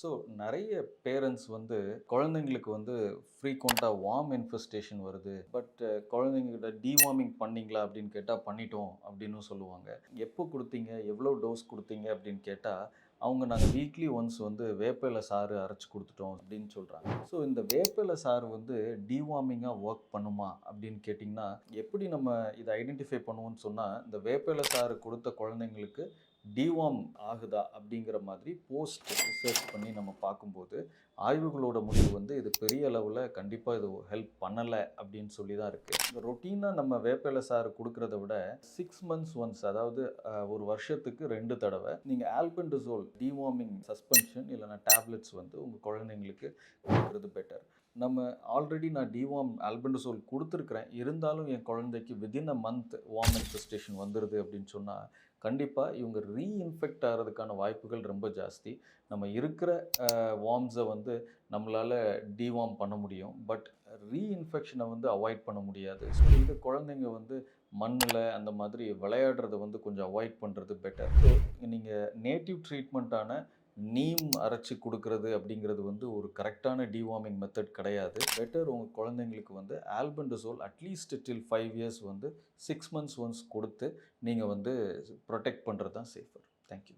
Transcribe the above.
So நிறைய parents வந்து குழந்தைங்களுக்கு வந்து ஃப்ரீக்வெண்ட்டாக வார்ம் இன்ஃபெஸ்டேஷன் வருது. பட் குழந்தைங்கிட்ட டிவார்மிங் பண்ணிங்களா அப்படின்னு கேட்டால் பண்ணிட்டோம் அப்படின்னு சொல்லுவாங்க. எப்போ கொடுத்தீங்க? எவ்வளோ டோஸ் கொடுத்தீங்க? அப்படின்னு கேட்டால் அவங்க நாங்கள் வீக்லி ஒன்ஸ் வந்து வேப்பில சாறு அரைச்சி கொடுத்துட்டோம் அப்படின்னு சொல்கிறாங்க ஸோ இந்த வேப்பில சாறு வந்து டிவார்மிங்காக ஒர்க் பண்ணுமா அப்படின்னு கேட்டிங்கன்னா எப்படி நம்ம இதை ஐடென்டிஃபை பண்ணுவோம்னு சொன்னால் இந்த வேப்பில சாறு கொடுத்த குழந்தைங்களுக்கு டிவார்ம் ஆகுதா அப்படிங்கிற மாதிரி போஸ்ட் ரிசர்ச் பண்ணி நம்ம பார்க்கும்போது ஆய்வுகளோட முடிவு வந்து இது பெரிய அளவில் கண்டிப்பாக இது ஹெல்ப் பண்ணலை அப்படின்னு சொல்லி தான் இருக்குது ரொட்டீனாக நம்ம வேப்பிலை சாறு கொடுக்கறத விட சிக்ஸ் மந்த்ஸ் ஒன்ஸ் அதாவது ஒரு வருஷத்துக்கு ரெண்டு தடவை நீங்கள் ஆல்பெண்டசோல் டிவார்மிங் சஸ்பென்ஷன் இல்லைனா டேப்லெட்ஸ் வந்து உங்கள் குழந்தைங்களுக்கு கொடுக்குறது பெட்டர் நம்ம ஆல்ரெடி நான் டிவார்ம் ஆல்பெண்டசோல் கொடுத்துருக்குறேன். இருந்தாலும் என் குழந்தைக்கு within a month worm infestation வந்துடுது அப்படின்னு சொன்னால் கண்டிப்பாக இவங்க ரீஇன்ஃபெக்ட் ஆகிறதுக்கான வாய்ப்புகள் ரொம்ப ஜாஸ்தி. நம்ம இருக்கிற வார்ம்ஸை வந்து நம்மளால் டிவார்ம் பண்ண முடியும். பட் ரீஇன்ஃபெக்ஷனை வந்து அவாய்ட் பண்ண முடியாது. ஸோ இந்த குழந்தைங்க வந்து மண்ணில் அந்த மாதிரி விளையாடுறத வந்து கொஞ்சம் அவாய்ட் பண்ணுறது பெட்டர் ஸோ நீங்கள் நேட்டிவ் ட்ரீட்மெண்ட்டான நீம் அரைச்சி கொடுக்கறது அப்படிங்கிறது வந்து ஒரு கரெக்டான டிவார்மிங் மெத்தட் கிடையாது. பெட்டர் உங்கள் குழந்தைங்களுக்கு வந்து albendazole at least till five years வந்து சிக்ஸ் மந்த்ஸ் ஒன்ஸ் கொடுத்து நீங்கள் வந்து ப்ரொடெக்ட் பண்ணுறது தான் சேஃபர் தேங்க்யூ